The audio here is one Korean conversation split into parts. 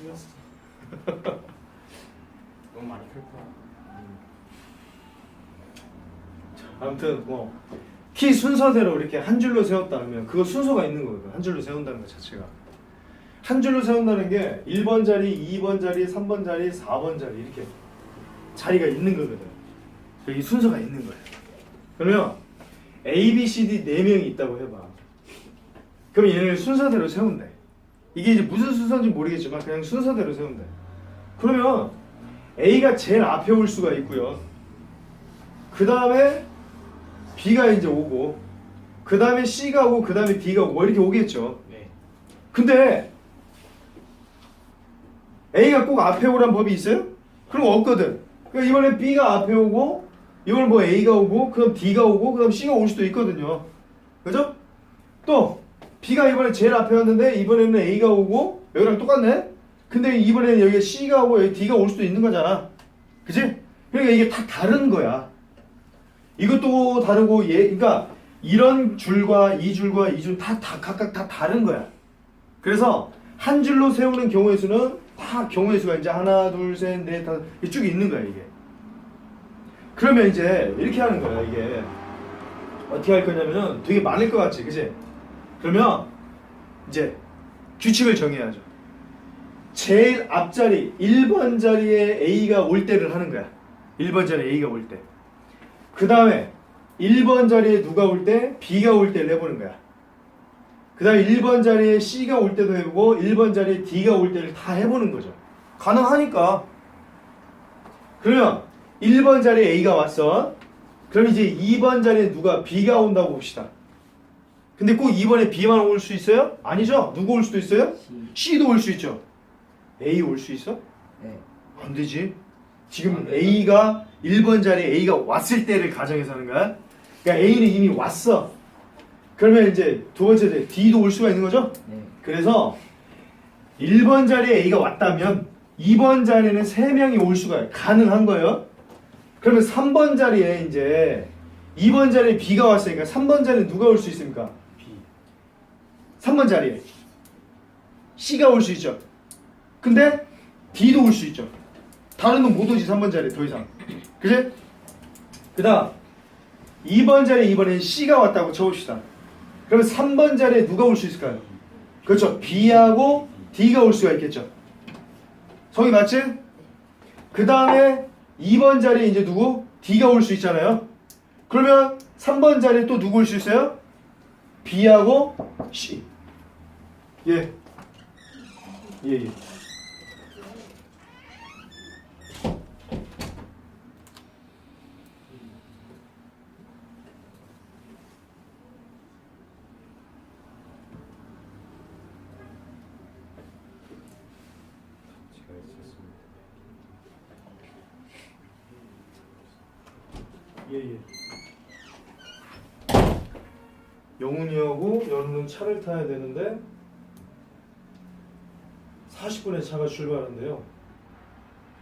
틀렸어. 너무 많이 클 거야. 아무튼 뭐 키 순서대로 이렇게 한 줄로 세웠다 하면 그거 순서가 있는 거거든. 한 줄로 세운다는 것 자체가. 한 줄로 세운다는 게 1번 자리, 2번 자리, 3번 자리, 4번 자리 이렇게 자리가 있는 거거든. 여기 순서가 있는 거야. 그러면 A, B, C, D 네 명이 있다고 해봐. 그럼 얘네를 순서대로 세운대. 이게 이제 무슨 순서인지 모르겠지만 그냥 순서대로 세운대. 그러면 A가 제일 앞에 올 수가 있고요. 그 다음에 B가 이제 오고, 그 다음에 C가 오고, 그 다음에 D가 오고 이렇게 오겠죠. 네. 근데 A가 꼭 앞에 오란 법이 있어요? 그럼 없거든. 그러니까 이번에 B가 앞에 오고, 이번에 뭐 A가 오고, 그다음 D가 오고, 그다음 C가 올 수도 있거든요. 그죠? 또 B가 이번에 제일 앞에 왔는데 이번에는 A가 오고 여기랑 똑같네. 근데 이번에는 여기 C가 오고 여기 D가 올 수도 있는 거잖아. 그지? 그러니까 이게 다 다른 거야. 이것도 다르고 얘, 그러니까 이런 줄과 이 줄과 이 줄 다 다 각각 다 다른 거야. 그래서 한 줄로 세우는 경우의 수는 다 경우의 수가 이제 하나, 둘, 셋, 넷, 다섯 쭉 있는 거야 이게. 그러면 이제 이렇게 하는 거야 이게. 어떻게 할 거냐면은 되게 많을 것 같지, 그지? 그러면 이제 규칙을 정해야죠. 제일 앞자리 1번 자리에 A가 올 때를 하는 거야. 1번 자리에 A가 올 때. 그 다음에 1번 자리에 누가 올 때 B가 올 때를 해보는 거야. 그 다음에 1번 자리에 C가 올 때도 해보고 1번 자리에 D가 올 때를 다 해보는 거죠. 가능하니까. 그러면 1번 자리에 A가 왔어. 그럼 이제 2번 자리에 누가 B가 온다고 봅시다. 근데 꼭 2번에 B만 올 수 있어요? 아니죠. 누구 올 수도 있어요? C. C도 올 수 있죠. A 올 수 있어? 네. 안 되지. 지금. A가 1번 자리에 A가 왔을 때를 가정해서 하는 거야. 그러니까 A는 이미 왔어. 그러면 이제 두 번째 대 D도 올 수가 있는 거죠? 네. 그래서 1번 자리에 A가 왔다면 2번 자리에는 3명이 올 수가 가능한 거예요. 그러면 3번 자리에 이제 2번 자리에 B가 왔으니까 3번 자리에 누가 올 수 있습니까? B. 3번 자리에 C가 올 수 있죠. 근데 D도 올 수 있죠. 다른 놈못 오지 3번 자리에 더 이상. 그지? 그 다음 2번 자리에 이번엔 C가 왔다고 쳐봅시다. 그러면 3번 자리에 누가 올 수 있을까요? 그렇죠. B하고 D가 올 수가 있겠죠. 성이 맞지? 그 다음에 2번 자리에 이제 누구? D가 올 수 있잖아요. 그러면 3번 자리에 또 누구 올 수 있어요? B하고 C. 예. 예, 예. 예, 예. 영훈이하고 연우는 차를 타야 되는데 40분에 차가 출발한대요.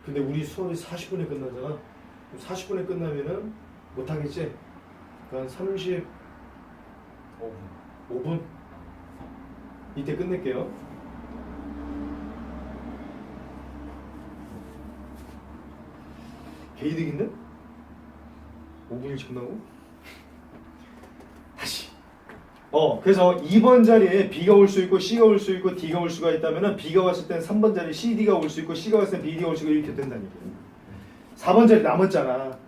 근데 우리 수업이 40분에 끝나잖아. 그럼 40분에 끝나면은 못 하겠지? 그러니까 한 35분 5분. 이때 끝낼게요. 개이득인데? 5분 일찍 끝나고? 어, 그래서 2번 자리에 B가 올 수 있고 C가 올 수 있고 D가 올 수가 있다면은 B가 왔을 때는 3번 자리에 CD가 올 수 있고 C가 왔을 때 BD가 올 수 있고 이렇게 된다는 얘기예요. 4번 자리 남았잖아.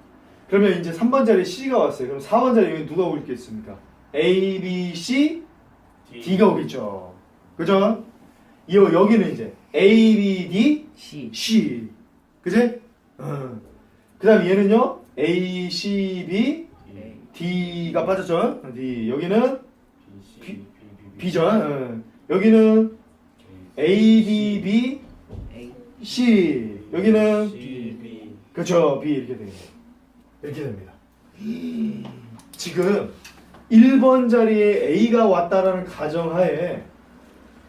그러면 이제 3번 자리에 C가 왔어요. 그럼 4번 자리에 여기 누가 오겠습니까? A, B, C, D가 오겠죠. 그죠? 이 여기는 이제 A, B, D, C. C. 그지? 어. 그 다음 얘는요. A, C, B, A. D가 빠졌죠. D. 여기는 어. 여기는 A, B, B. C. 여기는 B. 그렇죠. B 이렇게 돼요. 이렇게 됩니다. 지금 1번 자리에 A가 왔다라는 가정하에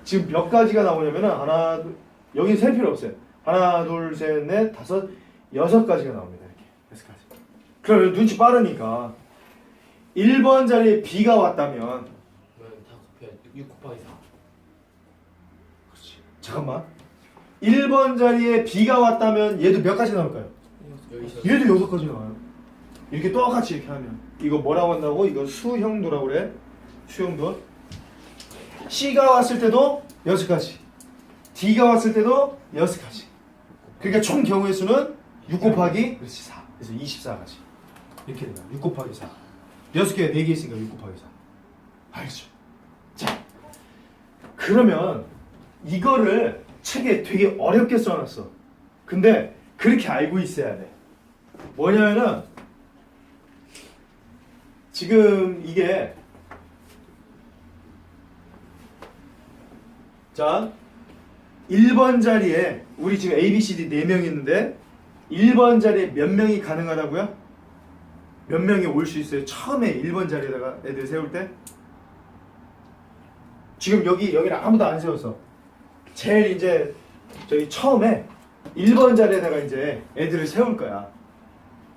지금 몇 가지가 나오냐면은 하나, 둘, 여기 셀 필요 없어요. 하나, 둘, 셋, 넷, 다섯, 여섯 가지가 나옵니다. 이렇게 여섯 가지. 그럼 눈치 빠르니까 1번 자리에 B가 왔다면 6 곱하기 4. 그렇지. 잠깐만. 1번 자리에 B가 왔다면 얘도 몇 가지 나올까요? 얘도 여섯 가지 나와요. 이렇게 똑같이 이렇게 하면 이거 뭐라고 한다고? 이거 수형도라고 그래. 수형도. C가 왔을 때도 여섯 가지. D가 왔을 때도 여섯 가지. 그러니까 총 경우의 수는 6 곱하기 그렇지 4. 그래서 24가지. 이렇게 된다. 6 곱하기 4. 여섯 개, 네개 있으니까 6 곱하기 4. 알겠죠? 자, 그러면 이거를 책에 되게 어렵게 써놨어. 근데 그렇게 알고 있어야 돼. 뭐냐면은 지금 이게 자 1번 자리에 우리 지금 A, B, C, D 4명 있는데 1번 자리에 몇 명이 가능하다고요? 몇 명이 올 수 있어요? 처음에 1번 자리에다가 애들 세울 때? 지금 여기 여기를 아무도 안 세웠어. 제일 이제 저기 처음에 1번 자리에다가 이제 애들을 세울 거야.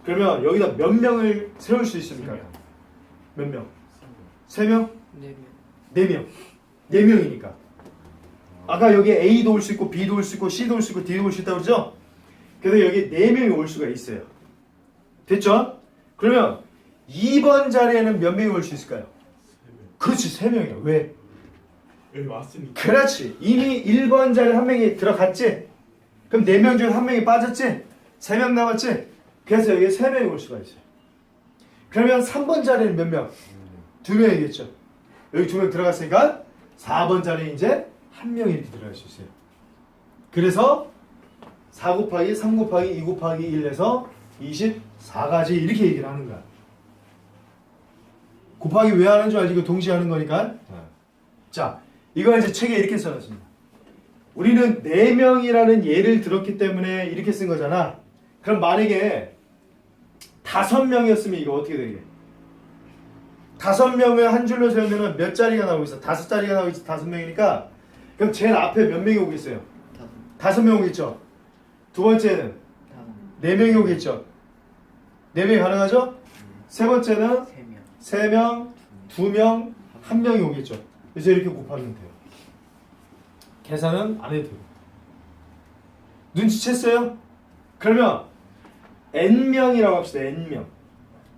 그러면 여기다 몇 명을 세울 수 있습니까? 몇 명? 세 명? 네 명. 네 명. 네 명이니까. 아까 여기 A도 올 수 있고 B도 올 수 있고 C도 올 수 있고 D도 올 수 있다고 그러죠? 그래서 여기 네 명이 올 수가 있어요. 됐죠? 그러면 2번 자리에는 몇 명이 올 수 있을까요? 그렇지, 세 명이야. 왜? 여기 왔으니까 그렇지. 이미 1번 자리에 한 명이 들어갔지? 그럼 4명 중에 한 명이 빠졌지? 3명 남았지? 그래서 여기에 3명이 올 수가 있어요. 그러면 3번 자리는 몇 명? 2명이겠죠. 여기 2명 들어갔으니까 4번 자리에 이제 한 명이 이렇게 들어갈 수 있어요. 그래서 4 곱하기 3 곱하기 2 곱하기 1에서 24가지 이렇게 얘기를 하는 거야. 곱하기 왜 하는 줄 알지? 이거 동시에 하는 거니까. 자, 이거 이제 책에 이렇게 써놨습니다. 우리는 4명이라는 예를 들었기 때문에 이렇게 쓴 거잖아. 그럼 만약에 5명이었으면 이거 어떻게 되게? 5명을 한 줄로 세우면 몇 자리가 나오고 있어? 다섯 자리가 나오고 있어. 5명이니까. 그럼 제일 앞에 몇 명이 오겠어요? 다섯. 5명 오겠죠? 두 번째는 다섯. 4명이 오겠죠? 4명이 가능하죠? 세 번째는 세 명. 3명, 2명, 1명이 오겠죠. 그래서 이렇게 곱하면 돼요. 계산은 안 해도 돼요. 눈치챘어요? 그러면 n명이라고 합시다. n명.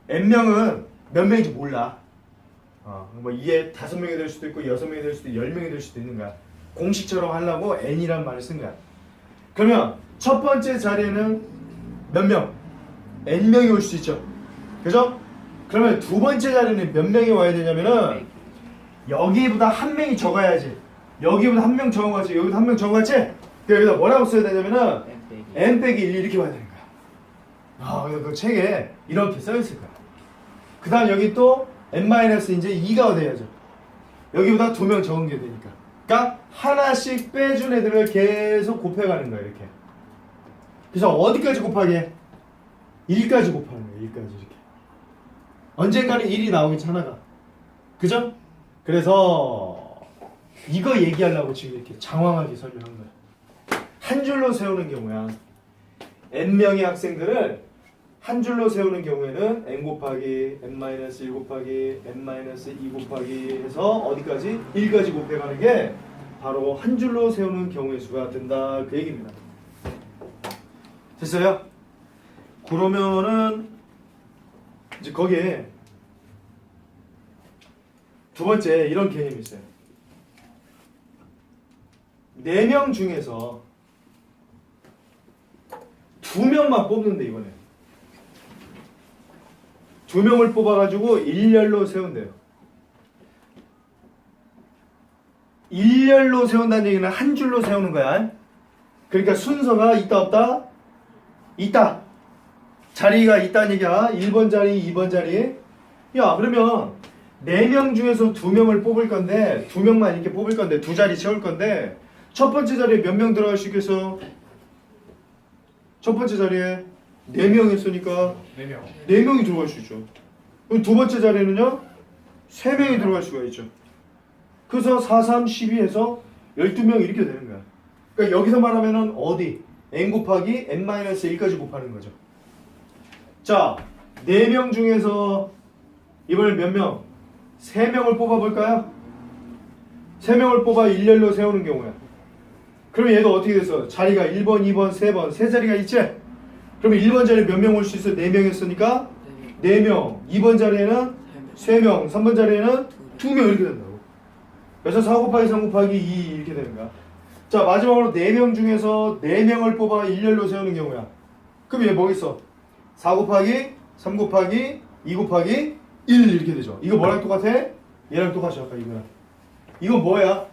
n명은 몇 명인지 몰라. 어, 뭐 이게 다섯 명이 될 수도 있고 여섯 명이 될 수도 있고 열 명이 될 수도 있는 거야. 공식처럼 하려고 n이란 말을 쓴 거야. 그러면 첫 번째 자리에는 몇 명? n명이 올 수 있죠. 그죠? 그러면 두 번째 자리는 몇 명이 와야 되냐면은 여기보다 한 명이 적어야지. 여기보다 한 명 적어가지. 여기보다 한 명 적어가지. 그 여기다 뭐라고 써야 되냐면은 M 빼기. n 빼기 1 이렇게 와야 되는 거야. 아, 그 책에 이렇게 써 있을 거야. 그다음 여기 또 n 마이너스 이제 2가 돼야죠. 여기보다 두 명 적은 게 되니까. 그러니까 하나씩 빼준 애들을 계속 곱해가는 거야 이렇게. 그래서 어디까지 곱하게? 1까지 곱하는 거야 1까지 이렇게. 언젠가는 1이 나오겠지 하나가. 그죠? 그래서 이거 얘기하려고 지금 이렇게 장황하게 설명한 거야. 한 줄로 세우는 경우야. n명의 학생들을 한 줄로 세우는 경우에는 n 곱하기 n-1 곱하기 n-2 곱하기 해서 어디까지? 1까지 곱해가는 게 바로 한 줄로 세우는 경우의 수가 된다 그 얘기입니다. 됐어요? 그러면은 이제 거기에 두 번째 이런 개념이 있어요. 네 명 중에서 두 명만 뽑는데 이번에 두 명을 뽑아가지고 일렬로 세운대요. 일렬로 세운다는 얘기는 한 줄로 세우는 거야. 그러니까 순서가 있다 없다? 있다. 자리가 있다는 얘기야. 1번 자리, 2번 자리. 야, 그러면 4명 중에서 2명을 뽑을 건데, 2명만 이렇게 뽑을 건데, 두 자리 채울 건데, 첫 번째 자리에 몇 명 들어갈 수 있겠어? 첫 번째 자리에 4명 했으니까 4명 4명이 들어갈 수 있죠. 그럼 두 번째 자리에는요, 3명이 들어갈 수가 있죠. 그래서 4, 3, 12에서 12명 이렇게 되는 거야. 그러니까 여기서 말하면은 어디? n 곱하기 n-1까지 곱하는 거죠. 자, 4명 중에서 이번엔 몇 명? 3명을 뽑아볼까요? 3명을 뽑아 일렬로 세우는 경우야. 그러면 얘도 어떻게 됐어? 자리가 1번, 2번, 3번, 세 자리가 있지? 그러면 1번 자리에 몇 명 올 수 있어? 4명이었으니까 4명. 2번 자리에는 3명. 3번 자리에는 2명 이렇게 된다고. 그래서 4 곱하기 3 곱하기 2 이렇게 되는 거야. 자, 마지막으로 4명 중에서 4명을 뽑아 일렬로 세우는 경우야. 그럼 얘 뭐겠어? 4 곱하기 3 곱하기 2 곱하기 1 이렇게 되죠. 이거 뭐랑 똑같아? 얘랑 똑같이 아까 이거랑. 이건 뭐야?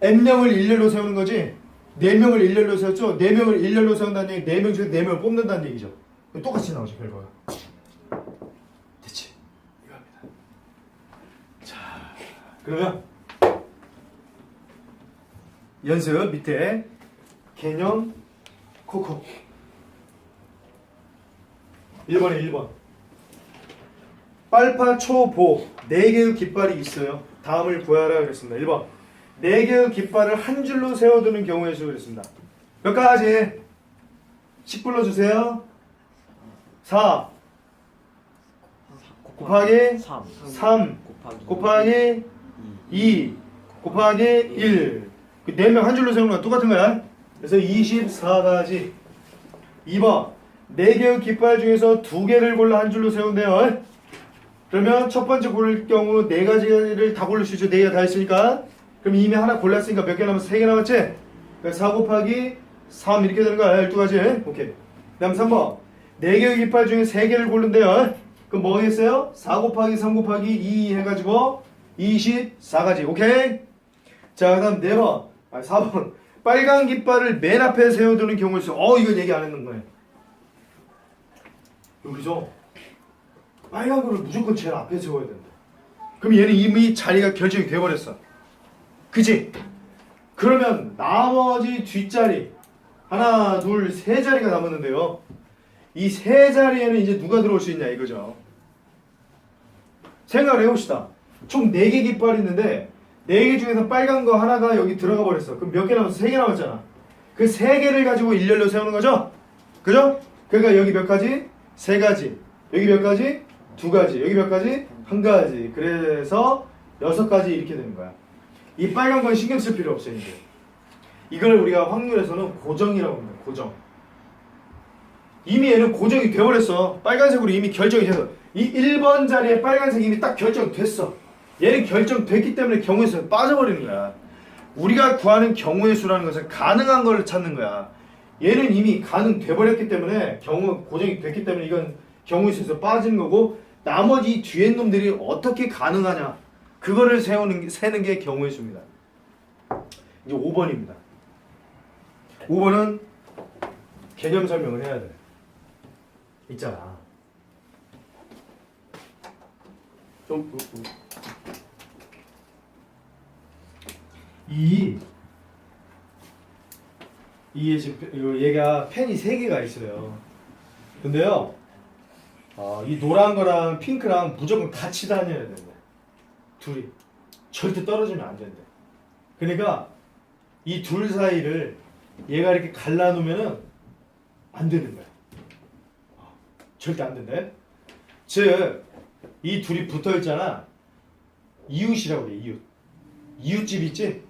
n명을 일렬로 세우는 거지. 4명을 일렬로 세웠죠? 4명을 일렬로 세운다는 얘기 4명 중에 4명을 뽑는다는 얘기죠. 똑같이 나오죠, 결과가. 됐지? 이겁니다. 자, 그러면 연습 밑에 개념 코코 1번에 1번 빨파 초보. 4개의 깃발이 있어요. 다음을 구하라 그랬습니다. 1번. 4개의 깃발을 한 줄로 세워두는 경우의 수 그랬습니다. 몇 가지? 10 불러주세요. 4 곱하기 3 3 곱하기 곱하기 2 곱하기 1 그 4명 한 줄로 세우는 거 똑같은 거야. 그래서 24가지. 2번. 4개의 깃발 중에서 2개를 골라 한 줄로 세운대요 그러면 첫 번째 고를 경우 4가지를 다 고를 수 있죠. 4개 다 했으니까. 그럼 이미 하나 골랐으니까 몇 개 남았어? 3개 남았지? 그러니까 4 곱하기 3 이렇게 되는 거야. 12가지. 오케이. 그 다음 3번. 4개의 깃발 중에 3개를 고른대요. 그럼 뭐겠어요? 4 곱하기 3 곱하기 2 해가지고 24가지. 오케이? 자 그 다음 4번. 아 4번. 빨간 깃발을 맨 앞에 세워두는 경우 있어. 어 이건 얘기 안 했는 거예요 여기서 빨간 거를 무조건 제일 앞에 세워야 된다 그럼 얘는 이미 자리가 결정이 돼버렸어 그지? 그러면 나머지 뒷자리 하나 둘 세 자리가 남았는데요 이 세 자리에는 이제 누가 들어올 수 있냐 이거죠 생각을 해봅시다 총 4개 깃발이 있는데 4개 중에서 빨간 거 하나가 여기 들어가 버렸어. 그럼 몇 개 남았어? 3개 남았잖아. 그 3개를 가지고 일렬로 세우는 거죠? 그죠? 그러니까 여기 몇 가지? 3가지. 여기 몇 가지? 2가지. 여기 몇 가지? 1가지. 그래서 6가지 이렇게 되는 거야. 이 빨간 건 신경 쓸 필요 없어요, 이제. 이걸 우리가 확률에서는 고정이라고 합니다. 고정. 이미 얘는 고정이 돼버렸어. 빨간색으로 이미 결정이 돼서. 이 1번 자리에 빨간색이 이미 딱 결정됐어. 얘는 결정됐기 때문에 경우의 수는 빠져버리는 거야. 우리가 구하는 경우의 수라는 것은 가능한 걸 찾는 거야. 얘는 이미 가능돼 버렸기 때문에 경우 고정이 됐기 때문에 이건 경우의 수에서 빠지는 거고 나머지 뒤에 놈들이 어떻게 가능하냐 그거를 세우는 게, 세는 게 경우의 수입니다. 이제 5번입니다. 5번은 개념 설명을 해야 돼. 있잖아. 좀 어, 어. 이, 이게 지금 이거 얘가 펜이 세 개가 있어요. 근데요, 어, 이 노란 거랑 핑크랑 무조건 같이 다녀야 된대. 둘이 절대 떨어지면 안 된대. 그러니까 이 둘 사이를 얘가 이렇게 갈라놓으면은 안 되는 거야. 어, 절대 안 된대. 즉, 이 둘이 붙어 있잖아. 이웃이라고 그래, 이웃. 이웃집 있지?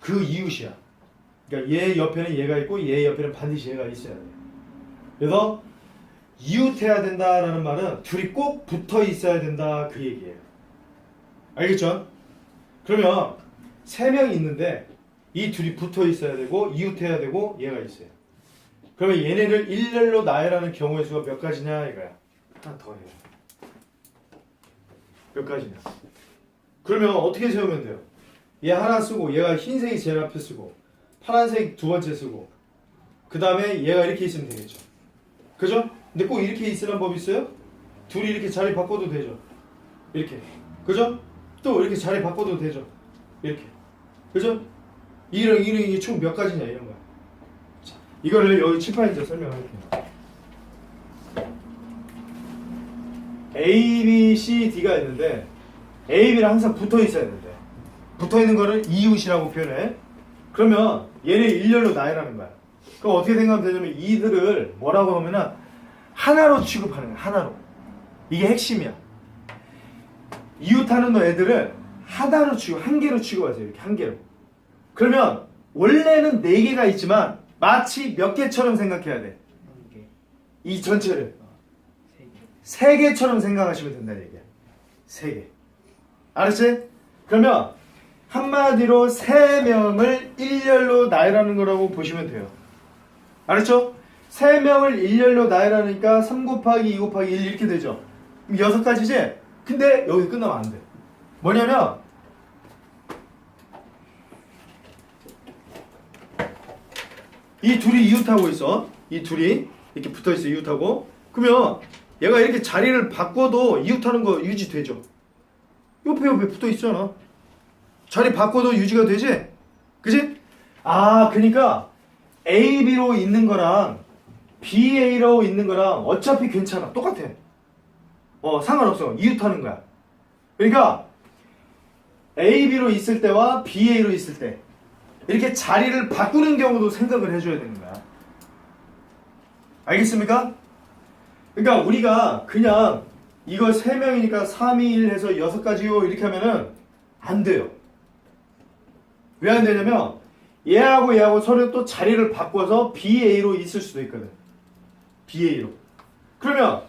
그 이웃이야. 그러니까 얘 옆에는 얘가 있고 얘 옆에는 반드시 얘가 있어야 돼. 그래서 이웃해야 된다라는 말은 둘이 꼭 붙어 있어야 된다 그 얘기예요. 알겠죠? 그러면 세 명이 있는데 이 둘이 붙어 있어야 되고 이웃해야 되고 얘가 있어요. 그러면 얘네를 일렬로 나열하는 경우의 수가 몇 가지냐 이거야. 하나 더 해요. 몇 가지냐? 그러면 어떻게 세우면 돼요? 얘 하나 쓰고 얘가 흰색이 제일 앞에 쓰고 파란색 두 번째 쓰고 그 다음에 얘가 이렇게 있으면 되겠죠. 그죠? 근데 꼭 이렇게 있으란 법이 있어요? 둘이 이렇게 자리 바꿔도 되죠. 이렇게. 그죠? 또 이렇게 자리 바꿔도 되죠. 이렇게. 그죠? 이런 이런 이게 총 몇 가지냐 이런 거야. 자, 이거를 여기 칠판에 이제 설명할게요. A, B, C, D가 있는데 A, B랑 항상 붙어 있어야 된대. 붙어 있는 거를 이웃이라고 표현해. 그러면 얘를 일렬로 나열하는 거야. 그럼 어떻게 생각하면 되냐면 이들을 뭐라고 하면은 하나로 취급하는 거야. 하나로. 이게 핵심이야. 이웃하는 너 애들을 하나로 취급, 한 개로 취급하세요. 이렇게 한 개로. 그러면 원래는 4개가 있지만 마치 몇 개처럼 생각해야 돼. 이 전체를 세개 3개처럼 생각하시면 된다는 얘기야. 3개. 알았지? 그러면 한마디로 3명을 일렬로 나열하는 거라고 보시면 돼요. 알았죠? 3명을 일렬로 나열하니까 3 곱하기 2 곱하기 1 이렇게 되죠. 그럼 6가지지? 근데 여기 끝나면 안 돼. 뭐냐면 이 둘이 이웃하고 있어. 이 둘이 이렇게 붙어 있어 이웃하고. 그러면 얘가 이렇게 자리를 바꿔도 이웃하는 거 유지되죠. 옆에 옆에 붙어 있잖아. 자리 바꿔도 유지가 되지? 그지? 아, 그러니까 A, B로 있는 거랑 B, A로 있는 거랑 어차피 괜찮아. 똑같아. 어, 상관없어. 이웃하는 거야. 그러니까 A, B로 있을 때와 B, A로 있을 때 이렇게 자리를 바꾸는 경우도 생각을 해줘야 되는 거야. 알겠습니까? 그러니까 우리가 그냥 이거 3명이니까 3, 2, 1 해서 6가지요 이렇게 하면은 안 돼요. 왜 안 되냐면 얘하고 얘하고 서로 또 자리를 바꿔서 BA로 있을 수도 있거든. BA로. 그러면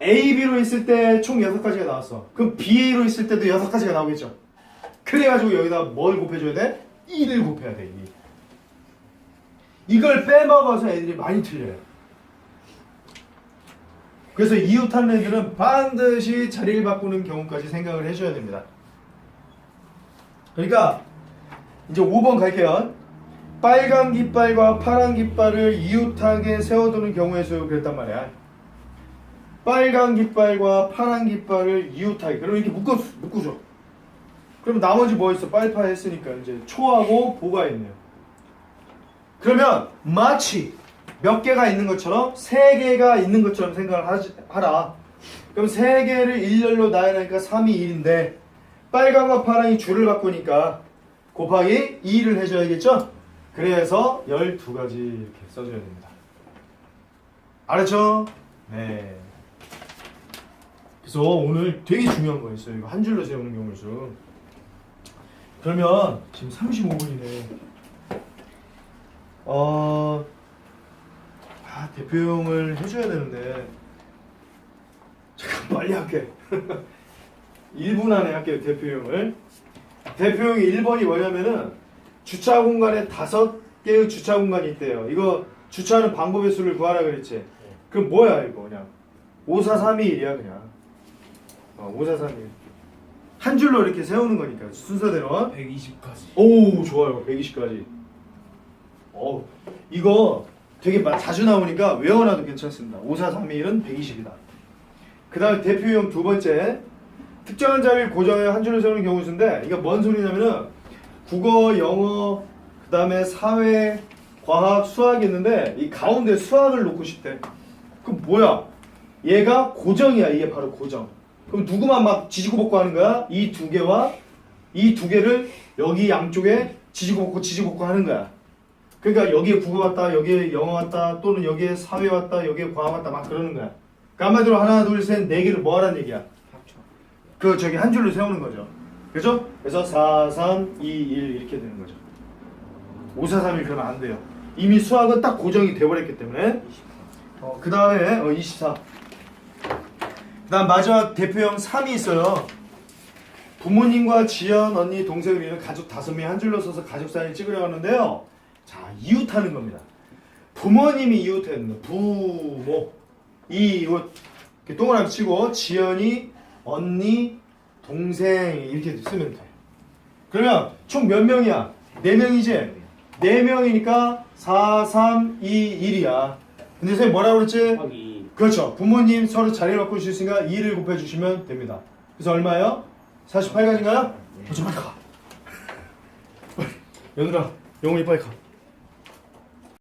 AB로 있을 때 총 6가지가 나왔어. 그럼 BA로 있을 때도 6가지가 나오겠죠. 그래가지고 여기다 뭘 곱해줘야 돼? 2를 곱해야 돼. 2. 이걸 빼먹어서 애들이 많이 틀려요. 그래서 이웃하는 애들은 반드시 자리를 바꾸는 경우까지 생각을 해줘야 됩니다. 그러니까 이제 5번 갈게요. 빨간 깃발과 파란 깃발을 이웃하게 세워두는 경우의 수 그랬단 말이야. 빨간 깃발과 파란 깃발을 이웃하게. 그럼 이렇게 묶어 묶어줘. 그럼 나머지 뭐 있어? 빨파 했으니까 이제 초하고 보가 있네요. 그러면 마치 몇 개가 있는 것처럼 세 개가 있는 것처럼 생각을 하지, 하라. 그럼 세 개를 일렬로 나열하니까 3이 1인데 빨강과 파랑이 줄을 바꾸니까 곱하기 2를 해줘야겠죠? 그래서 12가지 이렇게 써줘야 됩니다. 알았죠? 네. 그래서 오늘 되게 중요한 거 있어요. 이거 한 줄로 세우는 경우의 수. 그러면 지금 35분이네. 어, 아, 대표용을 해줘야 되는데. 잠깐 빨리 할게. 1분 안에 할게요, 대표용을. 대표용이 1번이 뭐냐면은 주차 공간에 다섯 개의 주차 공간이 있대요. 이거 주차하는 방법의 수를 구하라 그랬지. 그럼 뭐야, 이거 그냥. 5, 4, 3, 2, 1이야, 그냥. 어, 5, 4, 3, 2. 한 줄로 이렇게 세우는 거니까, 순서대로. 120까지 오 좋아요 120까지 어 이거 되게 마- 자주 나오니까 외워놔도 괜찮습니다 54321은 120이다 그 다음에 대표용 두 번째 특정한 자리를 고정해 한 줄을 세우는 경우 수인데 이거 뭔 소리냐면은 국어 영어 그 다음에 사회 과학 수학이 있는데 이 가운데 수학을 놓고 싶대 그럼 뭐야 얘가 고정이야 이게 바로 고정 그럼 누구만 막 지지고 볶고 하는 거야 이 두 개와 이 두 개를 여기 양쪽에 지지고 볶고 지지고 볶고 하는 거야. 그러니까 여기에 국어 왔다, 여기에 영어 왔다, 또는 여기에 사회 왔다, 여기에 과학 왔다 막 그러는 거야. 그러니까 한마디로 하나, 둘, 셋, 네 개를 뭐 하라는 얘기야? 그 저기 한 줄로 세우는 거죠. 그죠? 그래서 4, 3, 2, 1 이렇게 되는 거죠. 5, 4, 3, 1 그러면 안 돼요. 이미 수학은 딱 고정이 돼버렸기 때문에. 어, 그 다음에 어, 24. 그 다음 마지막 대표형 3이 있어요. 부모님과 지연, 언니, 동생을 이룬 가족 다섯 명이 한 줄로 서서 가족 사진 찍으려 하는데요. 자, 이웃하는 겁니다. 부모님이 이웃하는 거. 부모, 이웃. 이렇게 동그라미 치고 지연이, 언니, 동생 이렇게 쓰면 돼. 그러면 총 몇 명이야? 네 명이지? 네 명이니까 4, 3, 2, 1이야. 근데 선생님 뭐라고 그랬지? 하기 그렇죠. 부모님 서로 자리를 바꿀 수 있으니까 2를 곱해 주시면 됩니다. 그래서 얼마예요? 48가지인가요? 어, 좀 빨리 가. 빨리. 얘들아, 영훈이 빨리 가.